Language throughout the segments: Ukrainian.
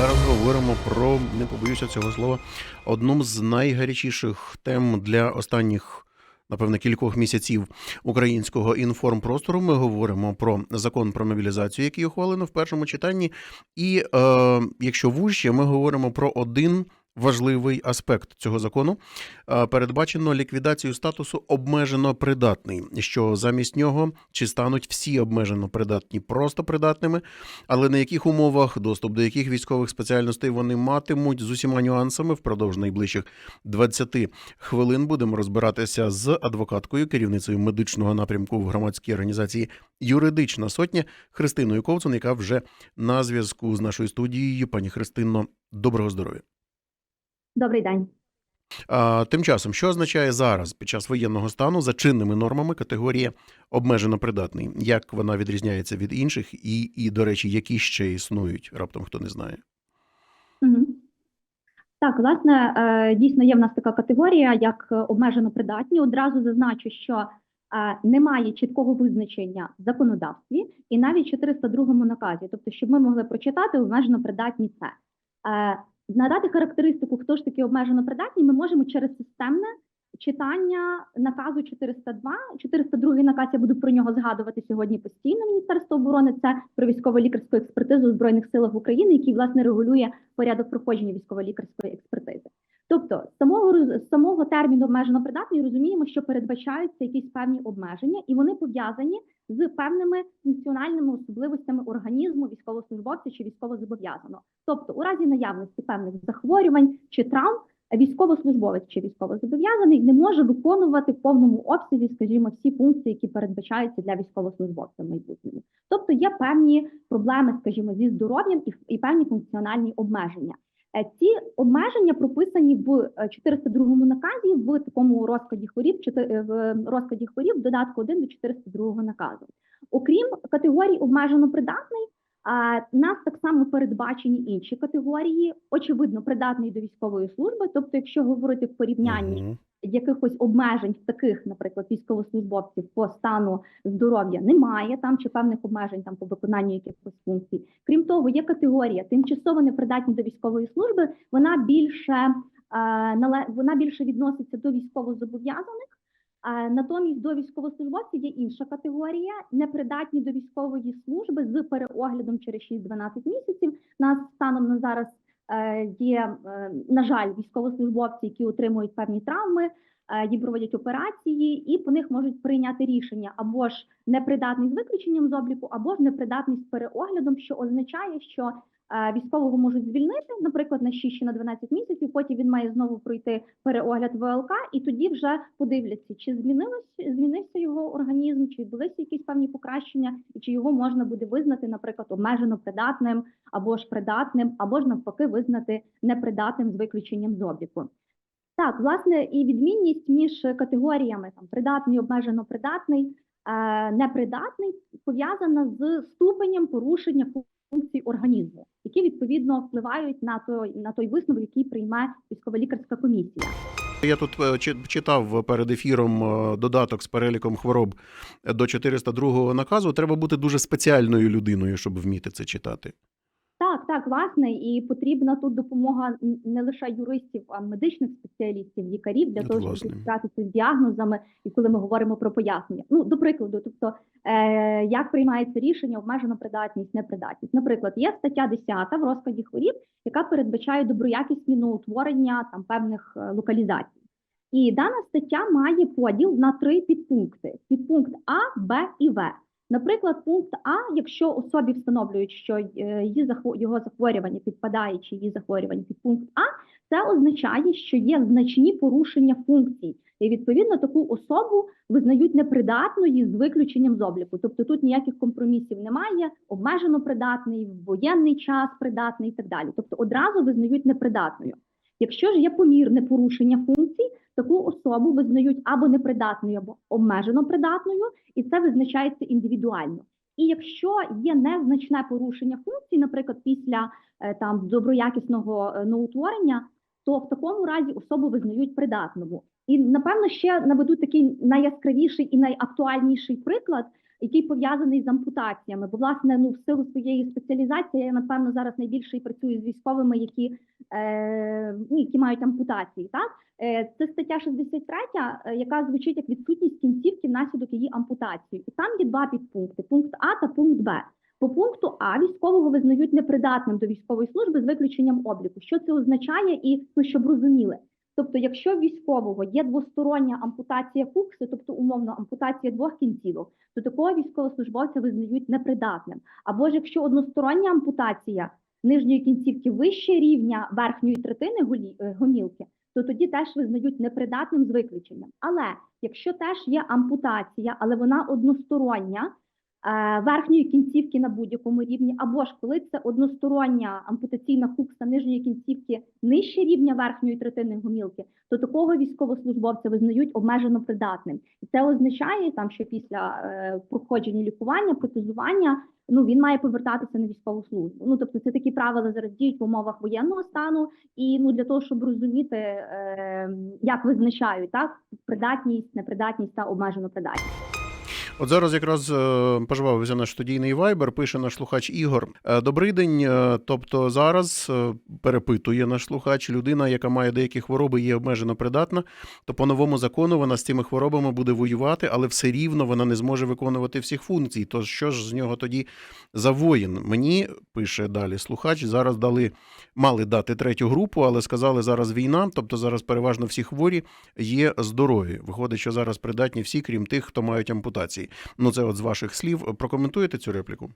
зараз говоримо про, не побоюся цього слова, одну з найгарячіших тем для останніх. Напевне, кількох місяців українського інформпростору ми говоримо про закон про мобілізацію, який ухвалено в першому читанні. І е, якщо вужче, ми говоримо про один важливий аспект цього закону. Е, передбачено ліквідацію статусу обмежено придатний, що замість нього чи стануть всі обмежено придатні просто придатними, але на яких умовах доступ до яких військових спеціальностей вони матимуть з усіма нюансами впродовж найближчих 20 хвилин будемо розбиратися з адвокаткою, керівницею медичного напрямку в громадській організації Юридична сотня Христиною Ковцун, яка вже на зв'язку з нашою студією. Пані Христино, доброго здоров'я. Добрий день. А, тим часом, що означає зараз під час воєнного стану за чинними нормами категорія обмежено придатний? Як вона відрізняється від інших, і, і до речі, які ще існують, раптом хто не знає? Угу. Так, власне, е, дійсно є в нас така категорія, як е, обмежено придатні. Одразу зазначу, що е, немає чіткого визначення в законодавстві і навіть 402 наказі. Тобто, щоб ми могли прочитати обмежено придатні це. Надати характеристику, хто ж таки обмежено придатні, ми можемо через системне читання наказу 402. 402 наказ я буду про нього згадувати сьогодні постійно. Міністерство оборони це про військово-лікарську експертизу у збройних силах України, який власне регулює порядок проходження військово-лікарської експертизи. Тобто, самого самого терміну обмежено придатний розуміємо, що передбачаються якісь певні обмеження, і вони пов'язані з певними функціональними особливостями організму військовослужбовця чи військовозобов'язаного. Тобто, у разі наявності певних захворювань чи травм, військовослужбовець чи військовозобов'язаний не може виконувати в повному обсязі, скажімо, всі функції, які передбачаються для військовослужбовця в майбутньому. Тобто є певні проблеми, скажімо, зі здоров'ям і, і певні функціональні обмеження. Е, ці обмеження прописані в 402 наказі в такому розкладі хворіб, е, в розкладі хворіб додатку 1 до 402 наказу. Окрім категорій обмежено придатний, нас так само передбачені інші категорії, очевидно, придатний до військової служби. Тобто, якщо говорити в порівнянні. -hmm якихось обмежень в таких, наприклад, військовослужбовців по стану здоров'я немає там чи певних обмежень там по виконанню якихось функцій. Крім того, є категорія тимчасово непридатні до військової служби. Вона більше е, вона більше відноситься до військовозобов'язаних. Натомість до військовослужбовців є інша категорія, непридатні до військової служби з переоглядом через 6-12 місяців. Нас станом на зараз Е, є, е, на жаль, військовослужбовці, які отримують певні травми, е, їм проводять операції, і по них можуть прийняти рішення або ж непридатний з виключенням з обліку, або ж непридатний з переоглядом, що означає, що військового можуть звільнити, наприклад, на 6 чи на 12 місяців. Потім він має знову пройти переогляд ВЛК, і тоді вже подивляться, чи змінилось змінився його організм, чи відбулися якісь певні покращення, і чи його можна буде визнати, наприклад, обмежено придатним або ж придатним, або ж навпаки визнати непридатним з виключенням з обліку. Так, власне, і відмінність між категоріями там придатний, обмежено придатний, е, непридатний пов'язана з ступенем порушення функцій організму, які відповідно впливають на той на той висновок, який приймає військова лікарська комісія. Я тут е, читав перед ефіром е, додаток з переліком хвороб до 402 наказу. Треба бути дуже спеціальною людиною, щоб вміти це читати. Так, власне, і потрібна тут допомога не лише юристів, а медичних спеціалістів, лікарів для От, того, щоб справитися з діагнозами, і коли ми говоримо про пояснення. Ну, до прикладу, тобто, е, як приймається рішення, обмежена придатність, непридатність. Наприклад, є стаття 10 в розкладі хворіб, яка передбачає доброякісні новоутворення там певних е, локалізацій. І дана стаття має поділ на три підпункти: підпункт А, Б і В. Наприклад, пункт А, якщо особі встановлюють, що е, її його захворювання підпадає чи її захворювання під пункт А, це означає, що є значні порушення функцій, і відповідно таку особу визнають непридатною з виключенням з обліку. Тобто тут ніяких компромісів немає, обмежено придатний, в воєнний час придатний і так далі. Тобто одразу визнають непридатною. Якщо ж є помірне порушення функцій, таку особу визнають або непридатною, або обмежено придатною, і це визначається індивідуально. І якщо є незначне порушення функцій, наприклад, після е, там доброякісного е, новоутворення, то в такому разі особу визнають придатною. І напевно ще наведу такий найяскравіший і найактуальніший приклад. Який пов'язаний з ампутаціями. Бо, власне, ну в силу своєї спеціалізації я напевно зараз найбільше і працюю з військовими, які, е, ну, які мають ампутації. Так Е, це стаття 63, е, яка звучить як відсутність кінцівки внаслідок її ампутації. І там є два підпункти: пункт А та пункт Б. По пункту А військового визнають непридатним до військової служби з виключенням обліку. Що це означає, і ну щоб розуміли. Тобто, якщо військового є двостороння ампутація фукси, тобто умовно ампутація двох кінцівок, то такого військовослужбовця визнають непридатним. Або ж якщо одностороння ампутація нижньої кінцівки вище рівня верхньої третини е, гомілки, то тоді теж визнають непридатним з виключенням. Але якщо теж є ампутація, але вона одностороння, верхньої кінцівки на будь-якому рівні, або ж коли це одностороння ампутаційна фукса нижньої кінцівки нижче рівня верхньої третини гомілки, то такого військовослужбовця визнають обмежено придатним. І це означає, там, що після е, проходження лікування, протезування, ну він має повертатися на військову службу. Ну тобто, це такі правила зараз діють в умовах воєнного стану, і ну для того, щоб розуміти, е, як визначають так придатність, непридатність та обмежено придатність. От зараз якраз е, поживався наш студійний вайбер, пише наш слухач Ігор. Е, Добрий день. Е, Тобто зараз перепитує наш слухач, людина, яка має деякі хвороби, є обмежено придатна, то по новому закону вона з цими хворобами буде воювати, але все рівно вона не зможе виконувати всіх функцій. То що ж з нього тоді за воїн? Мені пише далі слухач. Зараз дали мали дати третю групу, але сказали зараз війна, тобто зараз переважно всі хворі є здорові. Виходить, що зараз придатні всі, крім тих, хто мають ампутації. Ну, це от з ваших слів. Прокоментуєте цю репліку?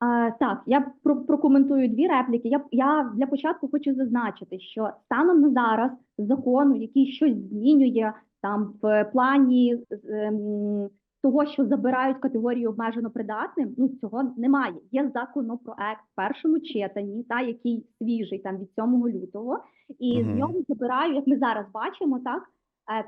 А, так, я про- прокоментую дві репліки. Я, я для початку хочу зазначити, що станом на зараз закону, який щось змінює там в плані ем, того, що забирають категорію обмежено придатним, ну цього немає. Є законопроект в першому читанні, та який свіжий там від 7 лютого, і Мгм. з нього забирають, як ми зараз бачимо, так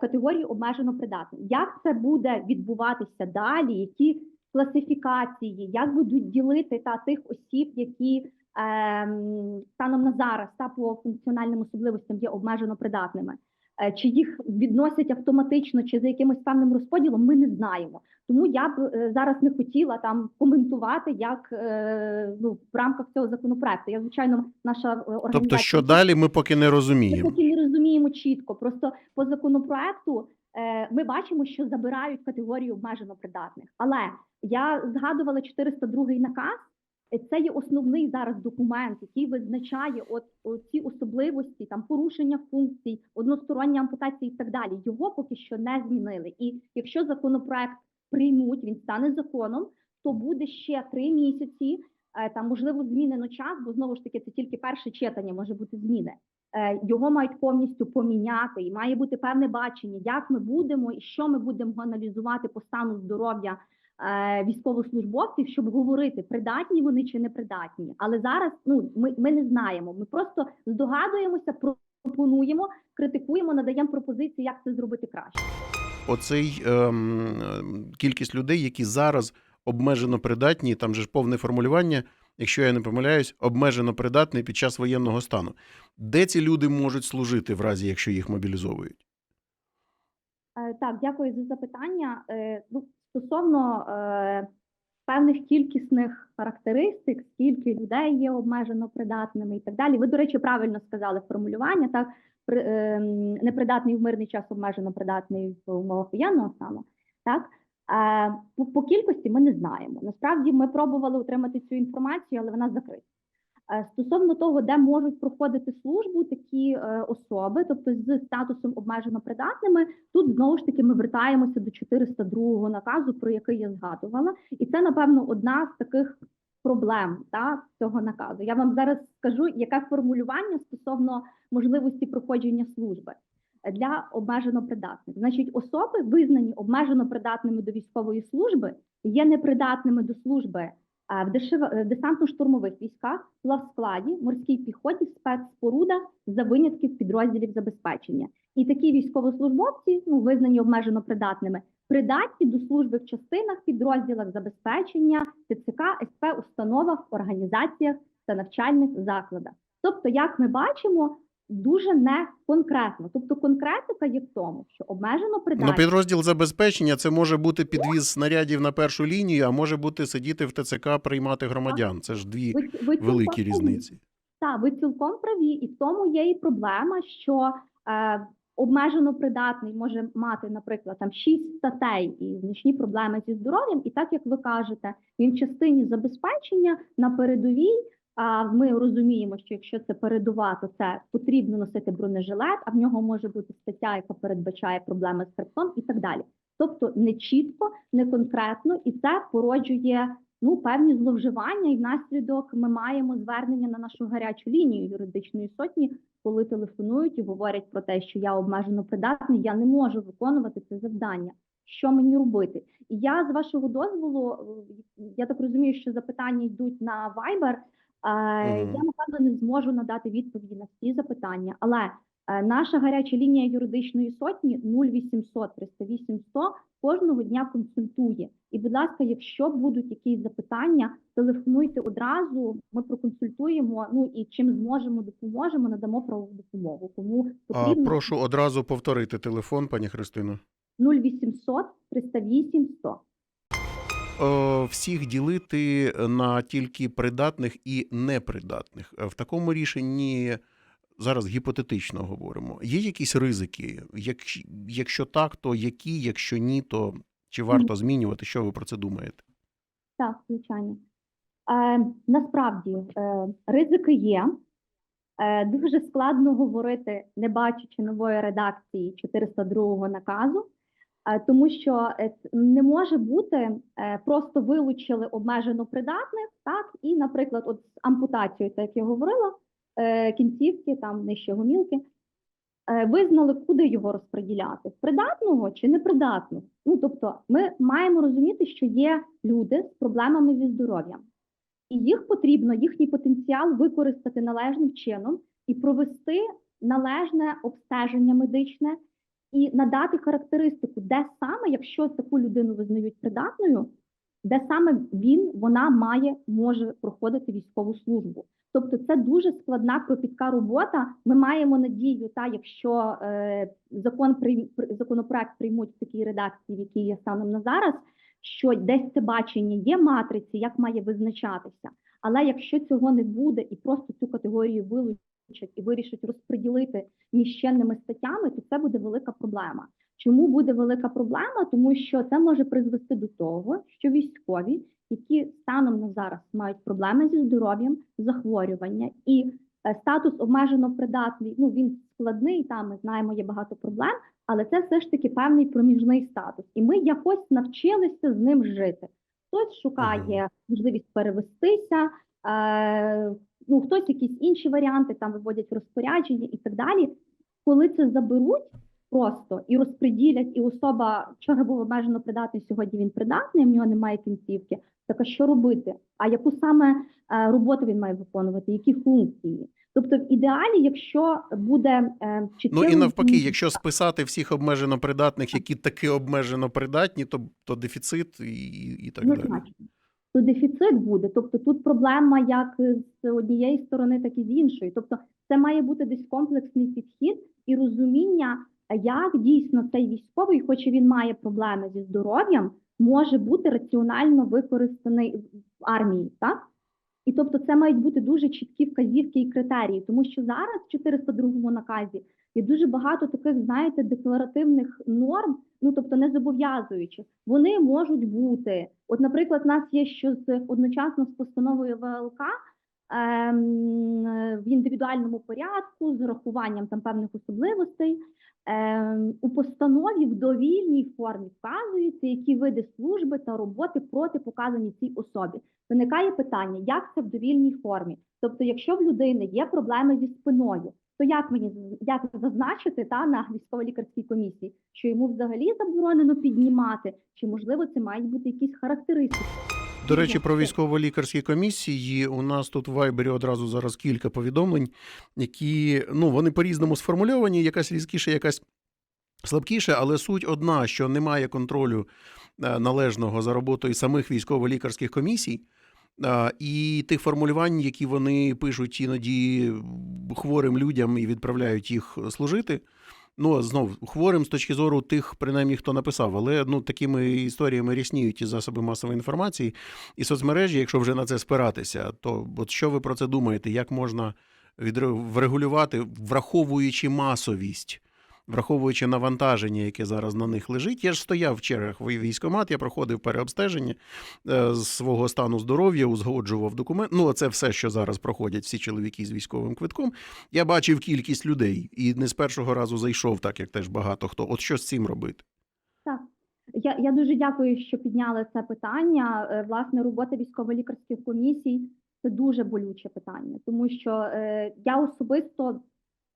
категорію обмежено придатним. Як це буде відбуватися далі? Які класифікації, як будуть ділити та тих осіб, які ем, станом на зараз та по функціональним особливостям є обмежено придатними. Е, Чи їх відносять автоматично, чи за якимось певним розподілом, ми не знаємо. Тому я б е, зараз не хотіла там коментувати, як е, ну в рамках цього законопроекту. Я звичайно, наша організація Тобто, що далі, ми поки не ми розуміємо. поки не розуміємо чітко. Просто по законопроекту ми бачимо, що забирають категорію обмежено придатних. Але я згадувала 402 наказ. Е, Це є основний зараз документ, який визначає от, ці особливості, там порушення функцій, одностороння ампутація і так далі. Його поки що не змінили. І якщо законопроект приймуть, він стане законом, то буде ще три місяці. е, Там можливо змінено час, бо знову ж таки це тільки перше читання може бути зміни. Е, Його мають повністю поміняти, і має бути певне бачення, як ми будемо і що ми будемо аналізувати по стану здоров'я військовослужбовців, щоб говорити, придатні вони чи не придатні. Але зараз ну ми, ми не знаємо. Ми просто здогадуємося, пропонуємо, критикуємо, надаємо пропозиції, як це зробити краще. Оцей ем, ем, кількість людей, які зараз обмежено придатні, там же ж повне формулювання, якщо я не помиляюсь, обмежено придатний під час воєнного стану. Де ці люди можуть служити в разі, якщо їх мобілізовують? Е, Так, дякую за запитання. Е, Ну, стосовно е, певних кількісних характеристик, скільки людей є обмежено придатними і так далі. Ви, до речі, правильно сказали формулювання, так при, е, непридатний в мирний час, обмежено придатний в умовах воєнного стану. Так е, по, по кількості ми не знаємо. Насправді ми пробували отримати цю інформацію, але вона закрита. Е, Стосовно того, де можуть проходити службу такі е, особи, тобто з статусом обмежено придатними, тут знову ж таки ми вертаємося до 402 наказу, про який я згадувала, і це напевно одна з таких проблем та, цього наказу. Я вам зараз скажу, яке формулювання стосовно можливості проходження служби для обмежено придатних. Значить, особи, визнані обмежено придатними до військової служби, є непридатними до служби в е, десантно-штурмових військах, плавскладі, морській піхоті, спецспорудах за винятків підрозділів забезпечення. І такі військовослужбовці, ну визнані обмежено придатними, придатні до служби в частинах, підрозділах забезпечення, ТЦК, СП, установах, організаціях та навчальних закладах. Тобто, як ми бачимо, дуже не конкретно. Тобто конкретика є в тому, що обмежено Ну, підрозділ забезпечення це може бути підвіз снарядів на першу лінію, а може бути сидіти в ТЦК, приймати громадян. Це ж дві Ви, ви великі праві. різниці. Так, ви цілком праві, і в тому є і проблема, що е, обмежено придатний може мати, наприклад, там шість статей і значні проблеми зі здоров'ям. І так як ви кажете, він в частині забезпечення на передовій. А ми розуміємо, що якщо це передова, то це потрібно носити бронежилет, а в нього може бути стаття, яка передбачає проблеми з хребтом і так далі. Тобто не чітко, не конкретно, і це породжує ну певні зловживання, і внаслідок ми маємо звернення на нашу гарячу лінію юридичної сотні, коли телефонують і говорять про те, що я обмежено придатний, я не можу виконувати це завдання. Що мені робити? І я з вашого дозволу, е, я так розумію, що запитання йдуть на Viber. Я напевно не зможу надати відповіді на всі запитання, але е, наша гаряча лінія юридичної сотні 0800 308 100 кожного дня консультує. І, будь ласка, якщо будуть якісь запитання, телефонуйте одразу. Ми проконсультуємо. Ну і чим зможемо, допоможемо, надамо правову допомогу. Тому А прошу одразу повторити телефон, пані Христино. 0800 308 100. Е, Всіх ділити на тільки придатних і непридатних. Е, В такому рішенні зараз гіпотетично говоримо. Є якісь ризики? Якщо, якщо так, то які? Якщо ні, то чи варто змінювати? Що ви про це думаєте? Так, звичайно. Е, насправді е, ризики є. Е, дуже складно говорити, не бачачи нової редакції 402 наказу, тому що е, не може бути е, просто вилучили обмежено придатних, так і, наприклад, от з ампутацією, так як я говорила, е, кінцівки, там нижче гомілки, е, визнали, куди його розподіляти: придатного чи непридатного. Ну тобто, ми маємо розуміти, що є люди з проблемами зі здоров'ям, і їх потрібно, їхній потенціал використати належним чином і провести належне обстеження медичне і надати характеристику, де саме, якщо таку людину визнають придатною, де саме він, вона має, може проходити військову службу. Тобто це дуже складна кропітка робота. Ми маємо надію, та якщо е, закон при- законопроект приймуть в такій редакції, в якій є станом на зараз, що десь це бачення є матриці, як має визначатися. Але якщо цього не буде і просто цю категорію вилучать і вирішать розподілити між чинними статтями, то це буде велика проблема. Чому буде велика проблема? Тому що це може призвести до того, що військові, які станом на зараз мають проблеми зі здоров'ям, захворювання і е, статус обмежено придатний, ну він складний, там ми знаємо, є багато проблем, але це все ж таки певний проміжний статус, і ми якось навчилися з ним жити. Хтось шукає можливість перевестися, е, ну хтось якісь інші варіанти там виводять розпорядження і так далі. Коли це заберуть просто і розподілять, і особа вчора був обмежено придатний, сьогодні він придатний, в нього немає кінцівки. Так а що робити? А яку саме е, роботу він має виконувати, які функції? Тобто, в ідеалі, якщо буде е, Ну і чітким- навпаки, якщо списати всіх обмежено придатних, які таки обмежено придатні, то, то дефіцит і, і так далі. То дефіцит буде. Тобто тут проблема як з однієї сторони, так і з іншої. Тобто, це має бути десь комплексний підхід і розуміння, як дійсно цей військовий, хоч і він має проблеми зі здоров'ям, може бути раціонально використаний в армії, так? І тобто це мають бути дуже чіткі вказівки і критерії, тому що зараз в 402 наказі є дуже багато таких, знаєте, декларативних норм, ну тобто не зобов'язуючих. Вони можуть бути. От, наприклад, у нас є що з одночасно з постановою ВЛК ем, в індивідуальному порядку з урахуванням там певних особливостей. Ем, у постанові в довільній формі вказуються, які види служби та роботи протипоказані цій особі. Виникає питання, як це в довільній формі? Тобто, якщо в людини є проблеми зі спиною, то як мені як зазначити та на військово-лікарській комісії, що йому взагалі заборонено піднімати, чи можливо це мають бути якісь характеристики? До речі, про військово-лікарські комісії у нас тут в Вайбері одразу зараз кілька повідомлень, які ну вони по-різному сформульовані, якась різкіше, якась слабкіше, але суть одна, що немає контролю е, належного за роботою самих військово-лікарських комісій. І тих формулювань, які вони пишуть іноді хворим людям і відправляють їх служити. Ну, знов хворим з точки зору тих, принаймні, хто написав, але ну такими історіями рісніють і засоби масової інформації і соцмережі, якщо вже на це спиратися, то от що ви про це думаєте? Як можна врегулювати, враховуючи масовість, враховуючи навантаження, яке зараз на них лежить? Я ж стояв в чергах в військкомат, я проходив переобстеження е, з свого стану здоров'я, узгоджував документ. Ну, це все, що зараз проходять всі чоловіки з військовим квитком. Я бачив кількість людей і не з першого разу зайшов, так як теж багато хто. От що з цим робити? Так. Я, я дуже дякую, що підняли це питання. Е, Власне, робота військово-лікарських комісій це дуже болюче питання, тому що е, я особисто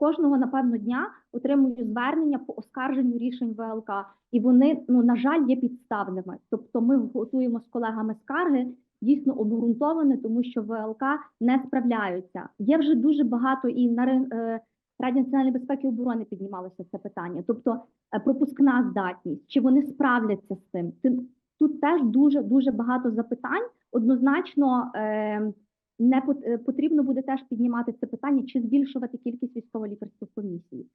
кожного напевно дня отримую звернення по оскарженню рішень ВЛК, і вони ну на жаль є підставними. Тобто, ми готуємо з колегами скарги дійсно обґрунтовані, тому що ВЛК не справляються. Є вже дуже багато і на е, Раді національної безпеки і оборони піднімалося це питання. Тобто е, пропускна здатність, чи вони справляться з цим? Тут теж дуже дуже багато запитань. Однозначно е, не е, потрібно буде теж піднімати це питання, чи збільшувати кількість військово-лікарських комісій,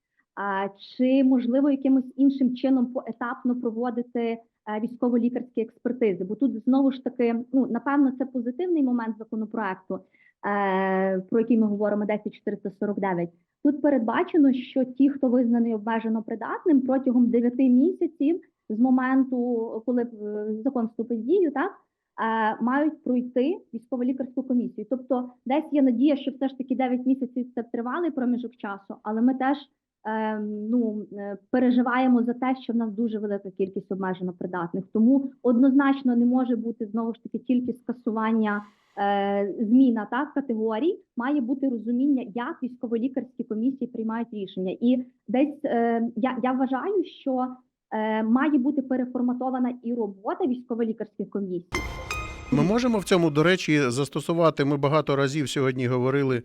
чи можливо якимось іншим чином поетапно проводити е, військово-лікарські експертизи? Бо тут знову ж таки, ну напевно, це позитивний момент законопроекту, е, про який ми говоримо 10449. Тут передбачено, що ті, хто визнаний обмежено придатним протягом 9 місяців з моменту, коли закон вступить в дію, так мають пройти військово-лікарську комісію. Тобто, десь є надія, що все ж таки 9 місяців це тривалий проміжок часу, але ми теж е, ну, е, переживаємо за те, що в нас дуже велика кількість обмежено придатних. Тому однозначно не може бути знову ж таки тільки скасування е, зміна так категорій, має бути розуміння, як військово-лікарські комісії приймають рішення. І десь е, я, я вважаю, що е, має бути переформатована і робота військово-лікарських комісій. Ми можемо в цьому, до речі, застосувати. Ми багато разів сьогодні говорили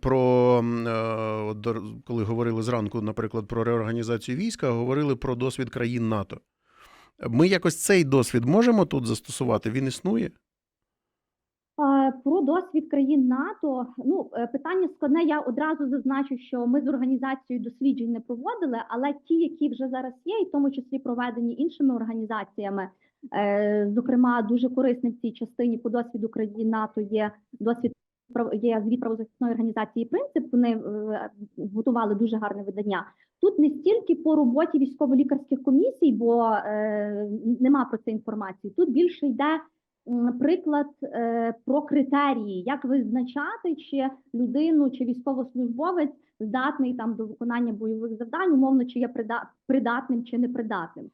про е, коли говорили зранку, наприклад, про реорганізацію війська, говорили про досвід країн НАТО. Ми якось цей досвід можемо тут застосувати? Він існує? Про досвід країн НАТО. Ну е, питання складне. Я одразу зазначу, що ми з організацією досліджень не проводили, але ті, які вже зараз є, і в тому числі проведені іншими організаціями, е, зокрема, дуже корисним в цій частині по досвіду країн НАТО є досвід є звіт правозахисної організації принцип. Вони е, готували дуже гарне видання. Тут не стільки по роботі військово-лікарських комісій, бо е, нема про це інформації. Тут більше йде приклад е, про критерії, як визначати, чи людину, чи військовослужбовець здатний там до виконання бойових завдань, умовно, чи є прида- придатним чи непридатним.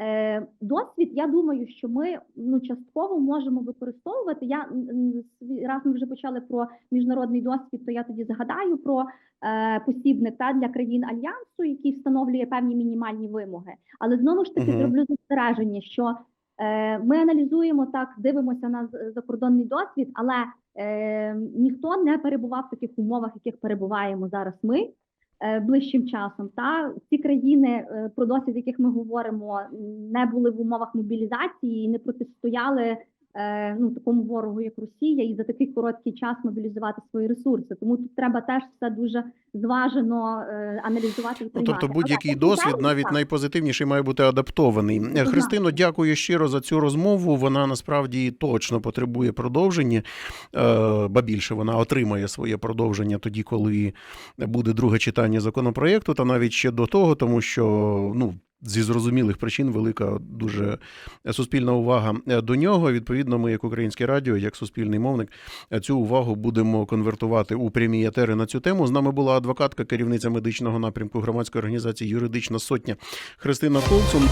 Е, досвід, я думаю, що ми ну частково можемо використовувати. Я раз ми вже почали про міжнародний досвід, то я тоді згадаю про е, посібник та для країн альянсу, який встановлює певні мінімальні вимоги. Але знову ж таки Мгм. зроблю застереження, що ми аналізуємо так, дивимося на закордонний досвід, але е, ніхто не перебував в таких умовах, яких перебуваємо зараз ми е, ближчим часом. Та ці країни, е, про досвід яких ми говоримо, не були в умовах мобілізації не протистояли е, ну такому ворогу, як Росія, і за такий короткий час мобілізувати свої ресурси. Тому тут треба теж все дуже зважено е, аналізувати і Ну, тобто будь-який досвід, навіть так. найпозитивніший, має бути адаптований. Е, Христино, дякую щиро за цю розмову. Вона насправді точно потребує продовження, Е, ба більше вона отримає своє продовження тоді, коли буде друге читання законопроєкту, та навіть ще до того, тому що ну. Зі зрозумілих причин велика дуже суспільна увага е, до нього. Відповідно, ми, як українське радіо, як суспільний мовник, е, цю увагу будемо конвертувати у прямі етери на цю тему. З нами була адвокатка, керівниця медичного напрямку громадської організації Юридична сотня Христина Колцун.